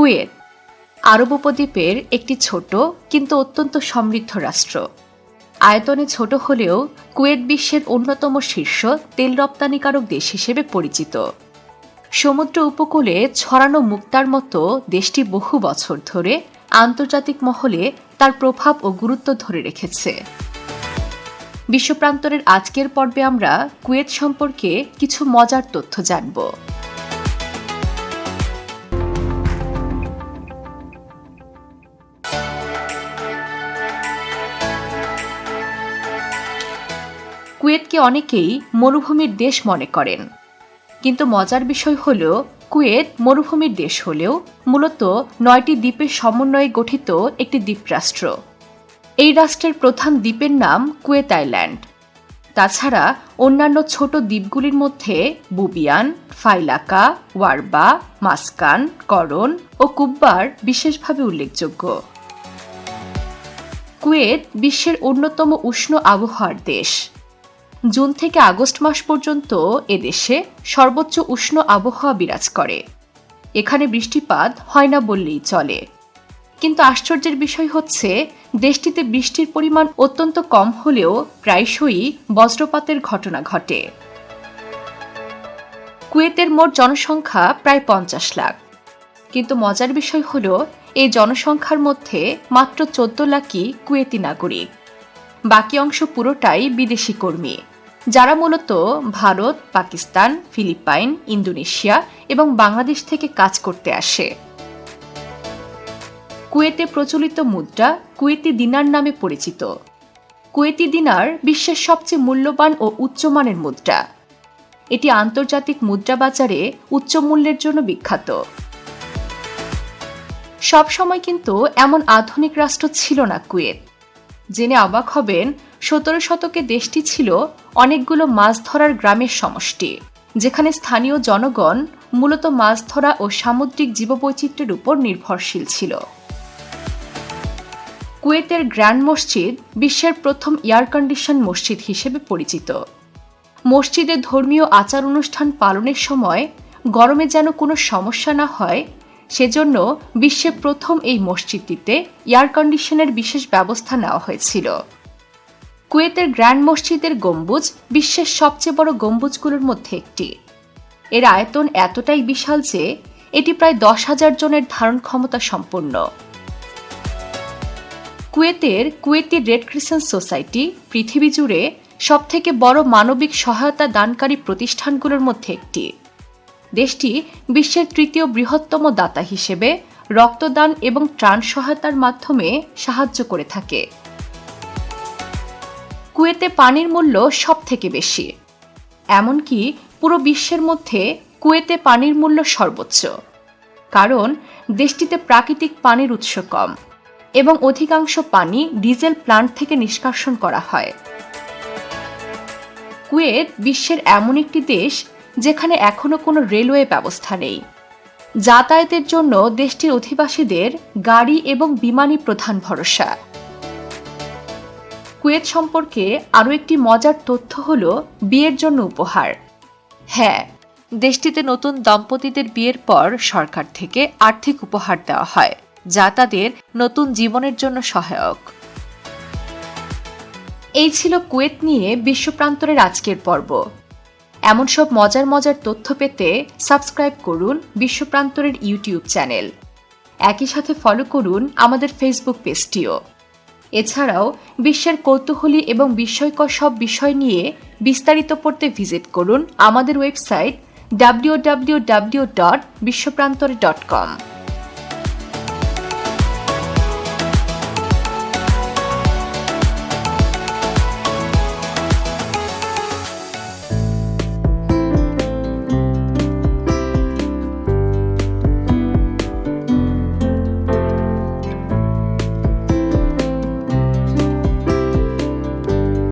Kuwait. আরব উপদ্বীপের একটি ছোট কিন্তু অত্যন্ত সমৃদ্ধ রাষ্ট্র। আয়তনে ছোট হলেও কুয়েত বিশ্বের অন্যতম শীর্ষ তেল রপ্তানিকারক দেশ হিসেবে পরিচিত। সমুদ্র উপকূলে ছড়ানো মুক্তার মতো দেশটি বহু বছর ধরে আন্তর্জাতিক মহলে তার প্রভাব ও গুরুত্ব ধরে রেখেছে। বিশ্বপ্রান্তরের আজকের পর্বে আমরা কুয়েত সম্পর্কে কিছু মজার তথ্য জানব। কুয়েতকে অনেকেই মরুভূমির দেশ মনে করেন। কিন্তু মজার বিষয় হল, কুয়েত মরুভূমির দেশ হলেও মূলত নয়টি দ্বীপের সমন্বয়ে গঠিত একটি দ্বীপরাষ্ট্র। এই রাষ্ট্রের প্রধান দ্বীপের নাম কুয়েত আইল্যান্ড। তাছাড়া অন্যান্য ছোট দ্বীপগুলির মধ্যে বুবিয়ান, ফাইলাকা, ওয়ারবা, মাস্কান, করন ও কুব্বার বিশেষভাবে উল্লেখযোগ্য। কুয়েত বিশ্বের অন্যতম উষ্ণ আবহাওয়ার দেশ। জুন থেকে আগস্ট মাস পর্যন্ত এদেশে সর্বোচ্চ উষ্ণ আবহাওয়া বিরাজ করে। এখানে বৃষ্টিপাত হয় না বললেই চলে। কিন্তু আশ্চর্যের বিষয় হচ্ছে, দেশটিতে বৃষ্টির পরিমাণ অত্যন্ত কম হলেও প্রায়শই বজ্রপাতের ঘটনা ঘটে। কুয়েতের মোট জনসংখ্যা প্রায় পঞ্চাশ লাখ। কিন্তু মজার বিষয় হল, এই জনসংখ্যার মধ্যে মাত্র চোদ্দ লাখই কুয়েতি নাগরিক। বাকি অংশ পুরোটাই বিদেশি কর্মী। যারা মূলত ভারত, পাকিস্তান, ফিলিপাইন, ইন্দোনেশিয়া এবং বাংলাদেশ থেকে কাজ করতে আসে। কুয়েতে প্রচলিত মুদ্রা কুয়েতি দিনার নামে পরিচিত। কুয়েতি দিনার বিশ্বের সবচেয়ে মূল্যবান ও উচ্চমানের মুদ্রা। এটি আন্তর্জাতিক মুদ্রা বাজারে উচ্চ মূল্যের জন্য বিখ্যাত। সবসময় কিন্তু এমন আধুনিক রাষ্ট্র ছিল না কুয়েত। জেনে অবাক হবেন সতেরো শতকে দেশটি ছিল অনেকগুলো মাছ ধরার গ্রামের সমষ্টি, যেখানে স্থানীয় জনগণ মূলত মাছ ধরা ও সামুদ্রিক জীববৈচিত্র্যের উপর নির্ভরশীল ছিল। কুয়েতের গ্র্যান্ড মসজিদ বিশ্বের প্রথম এয়ার কন্ডিশন মসজিদ হিসেবে পরিচিত। মসজিদে ধর্মীয় আচার অনুষ্ঠান পালনের সময় গরমে যেন কোনো সমস্যা না হয়, সেজন্য বিশ্বের প্রথম এই মসজিদটিতে এয়ার কন্ডিশনের বিশেষ ব্যবস্থা নেওয়া হয়েছিল। কুয়েতের গ্র্যান্ড মসজিদের গম্বুজ বিশ্বের সবচেয়ে বড় গম্বুজগুলোর মধ্যে একটি। এর আয়তন এতটাই বিশাল যে এটি প্রায় দশ হাজার জনের ধারণ ক্ষমতা সম্পন্ন। কুয়েতের কুয়েতি রেড ক্রিসেন্ট সোসাইটি পৃথিবী জুড়ে সবথেকে বড় মানবিক সহায়তা দানকারী প্রতিষ্ঠানগুলোর মধ্যে একটি। দেশটি বিশ্বের তৃতীয় বৃহত্তম দাতা হিসেবে রক্তদান এবং ত্রাণ সহায়তার মাধ্যমে সাহায্য করে থাকে। কুয়েতে পানির মূল্য সব থেকে বেশি। এমনকি পুরো বিশ্বের মধ্যে কুয়েতে পানির মূল্য সর্বোচ্চ। কারণ দেশটিতে প্রাকৃতিক পানির উৎস কম এবং অধিকাংশ পানি ডিজেল প্লান্ট থেকে নিষ্কাশন করা হয়। কুয়েত বিশ্বের এমন একটি দেশ যেখানে এখনও কোনো রেলওয়ে ব্যবস্থা নেই। যাতায়াতের জন্য দেশটির অধিবাসীদের গাড়ি এবং বিমানই প্রধান ভরসা। কুয়েত সম্পর্কে আরও একটি মজার তথ্য হল বিয়ের জন্য উপহার। হ্যাঁ দেশটিতে নতুন দম্পতিদের বিয়ের পর সরকার থেকে আর্থিক উপহার দেওয়া হয়, যা তাদের নতুন জীবনের জন্য সহায়ক। এই ছিল কুয়েত নিয়ে বিশ্বপ্রান্তরের আজকের পর্ব। এমন সব মজার মজার তথ্য পেতে সাবস্ক্রাইব করুন বিশ্বপ্রান্তরের ইউটিউব চ্যানেল। একই সাথে ফলো করুন আমাদের ফেসবুক পেজটিও। এছাড়াও বিশ্বের কৌতূহলী এবং বিস্ময়কর সব বিষয় নিয়ে বিস্তারিত পড়তে ভিজিট করুন আমাদের website W W W dot বিশ্বপ্রান্তরে dot কম